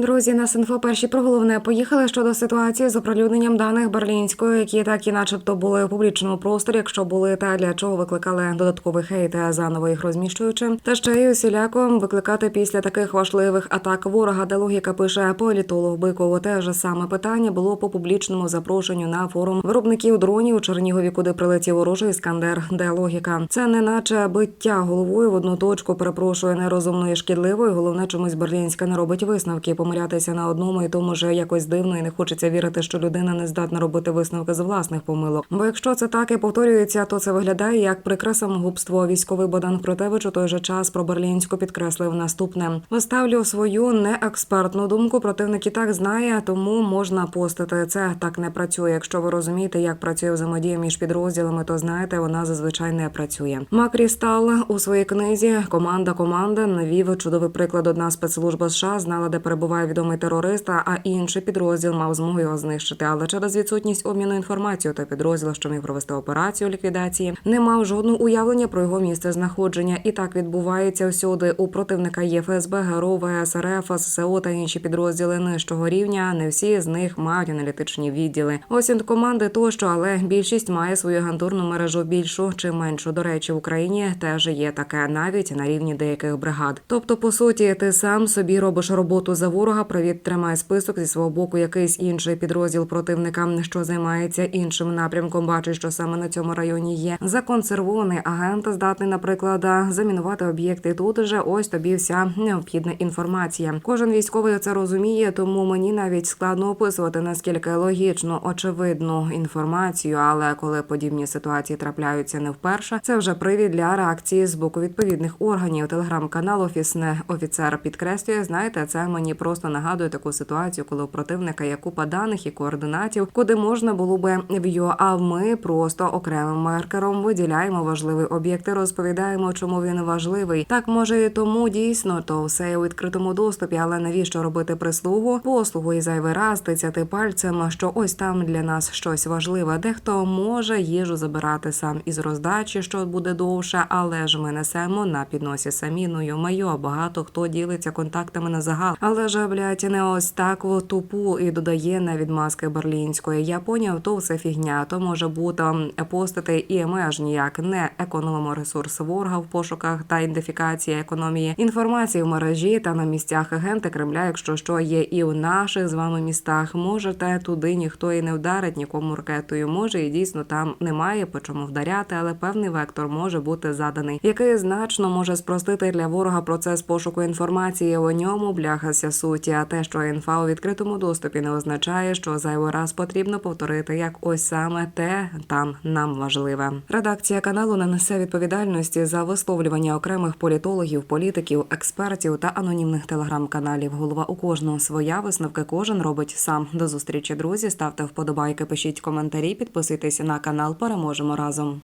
Друзі, на Синфо перші про головне поїхали щодо ситуації з оприлюдненням даних Берлінської, які так і начебто були у публічному просторі. Якщо були та для чого викликали додатковий хейт, заново їх розміщуючи, та ще й усіляко викликати після таких важливих атак ворога, де логіка пише політолог Биков. Те ж саме питання було по публічному запрошенню на форум виробників дронів у Чернігові, куди прилетів ворожий іскандер. Де логіка? Це не наче биття головою в одну точку. Перепрошую нерозумно і шкідливо. І Головне, чомусь Берлінська не робить висновки. Помилятися на одному і тому ж якось дивно, і не хочеться вірити, що людина не здатна робити висновки з власних помилок. Бо якщо це так і повторюється, то це виглядає як прикре самогубство. Військовий Богдан Протевич у той же час про Берлінську підкреслив наступне: виставлю свою неекспертну думку. Противник і так знає, тому можна постити. Це так не працює. Якщо ви розумієте, як працює взаємодія між підрозділами, то знаєте, вона зазвичай не працює. Макрістал у своїй книзі Команда команда навів чудовий приклад. Одна спецслужба США знала, де перебуває відомий терорист, а інший підрозділ мав змогу його знищити. Але через відсутність обміну інформацією, той підрозділ, що міг провести операцію ліквідації, не мав жодного уявлення про його місце знаходження. І так відбувається всюди. У противника є ФСБ, ГРУ, ВСРФ, ССО та інші підрозділи нижчого рівня. Не всі з них мають аналітичні відділи. І команди тощо, але більшість має свою агентурну мережу більшу чи меншу. До речі, в Україні теж є таке навіть на рівні деяких бригад. Тобто, по суті, ти сам собі робиш роботу за ворога. Привіт, тримай список зі свого боку. Якийсь інший підрозділ противника, що займається іншим напрямком. Бачить, що саме на цьому районі є законсервований агент, здатний, наприклад, замінувати об'єкти. Тут же ось тобі вся необхідна інформація. Кожен військовий це розуміє, тому мені навіть складно описувати наскільки логічно очевидну інформацію. Але коли подібні ситуації трапляються не вперше, це вже привід для реакції з боку відповідних органів. Телеграм-канал Офісне офіцер підкреслює. Знаєте, це мені просто нагадує таку ситуацію, коли у противника є купа даних і координатів, куди можна було би в його, а ми просто окремим маркером виділяємо важливий об'єкт і розповідаємо, чому він важливий. Так може і тому дійсно то все у відкритому доступі, але навіщо робити прислугу, послугу і зайвий раз тицяти пальцем, що ось там для нас щось важливе. Дехто може їжу забирати сам із роздачі, що буде довше, але ж ми несемо на підносі самі. Ну йо-майо, багато хто ділиться контактами на загал. Але ж блядь, не ось так в тупу і додає на відмазки берлінської. Я поняв, то все фігня. То може бути постати, і ми аж ніяк не економимо ресурс ворога в пошуках та ідентифікації економії інформації в мережі та на місцях агенти Кремля, якщо що є і в наших з вами містах. Можете туди ніхто і не вдарить нікому ракетою. Може, і дійсно там немає по чому вдаряти, але певний вектор може бути заданий, який значно може спростити для ворога процес пошуку інформації. У ньому бляхася суті. А те, що інфа у відкритому доступі не означає, що зайвий раз потрібно повторити, як ось саме те там нам важливе. Редакція каналу не несе відповідальності за висловлювання окремих політологів, політиків, експертів та анонімних телеграм-каналів. Голова у кожного своя висновки кожен робить сам. До зустрічі, друзі. Ставте вподобайки, пишіть коментарі, підписуйтесь на канал. Переможемо разом.